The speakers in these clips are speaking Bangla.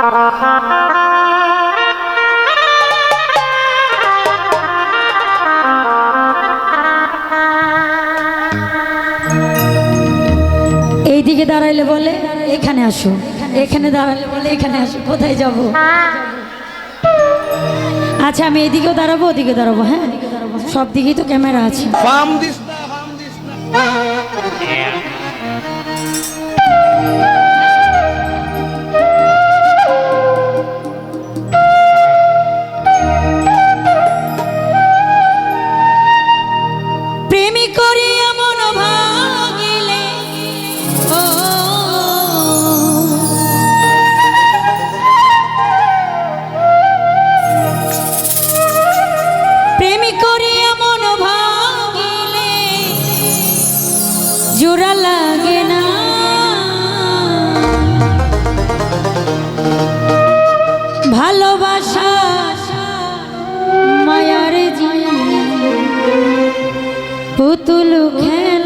এইদিকে দাঁড়াইলে বলে, এখানে আসো। এখানে দাঁড়াইলে বলে, এখানে আসো। কোথায় যাব? আচ্ছা আমি এদিকেও দাঁড়াবো, ওদিকে দাঁড়াবো হ্যাঁ? সব দিকেই তো ক্যামেরা আছে। ফার্ম জোড়া লাগে না। ভালোবাসা মায়ার জিনিস। পুতুল খেলা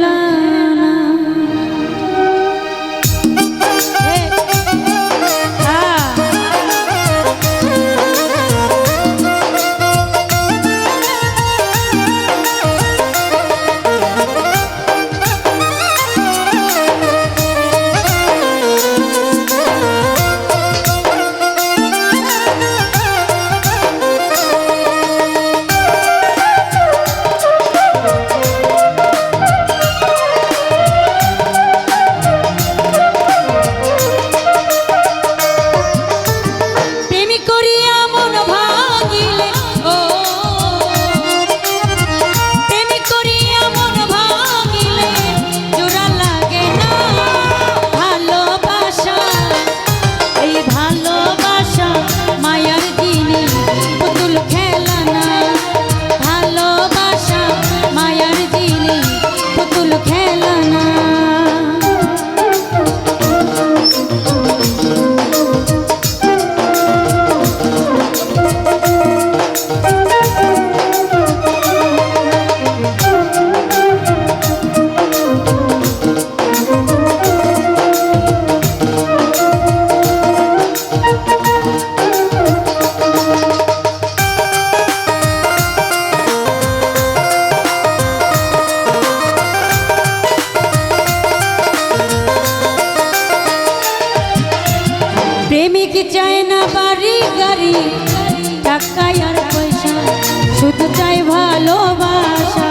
চায় না বাড়ি গাড়ি টাকা আর পয়সা শুধু চাই ভালোবাসা।